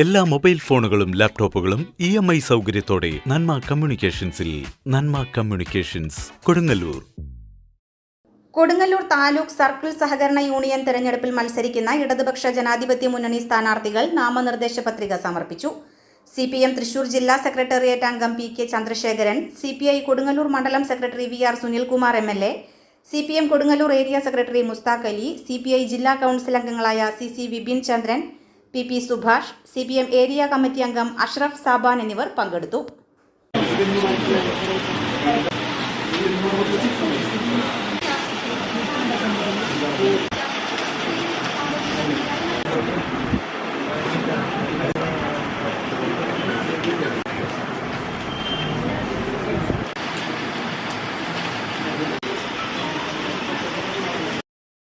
എല്ലാ മൊബൈൽ ഫോണുകളും ലാപ്ടോപ്പുകളും ഇ എം ഐ സൗകര്യത്തോടെ നന്മ കമ്മ്യൂണിക്കേഷൻസിൽ നന്മ കമ്മ്യൂണിക്കേഷൻസ് കൊടുങ്ങല്ലൂർ. കൊടുങ്ങല്ലൂർ താലൂക്ക് സർക്കിൾ സഹകരണ യൂണിയൻ തെരഞ്ഞെടുപ്പിൽ മത്സരിക്കുന്ന ഇടതുപക്ഷ ജനാധിപത്യ മുന്നണി സ്ഥാനാർത്ഥികൾ നാമനിർദ്ദേശ പത്രിക സമർപ്പിച്ചു. സി പി എം തൃശൂർ ജില്ലാ സെക്രട്ടേറിയറ്റ് അംഗം P K Chandrasekharan C P I Kodungallur മണ്ഡലം secretary V R Sunilkumar M L A C P M Kodungallur area secretary Mustaq Ali C P I ജില്ലാ കൗൺസിൽ അംഗങ്ങളായ C C Vipin Chandran P P Subhash C P M area committee അംഗം അഷ്റഫ് സാബാൻ എന്നിവർ പങ്കെടുത്തു.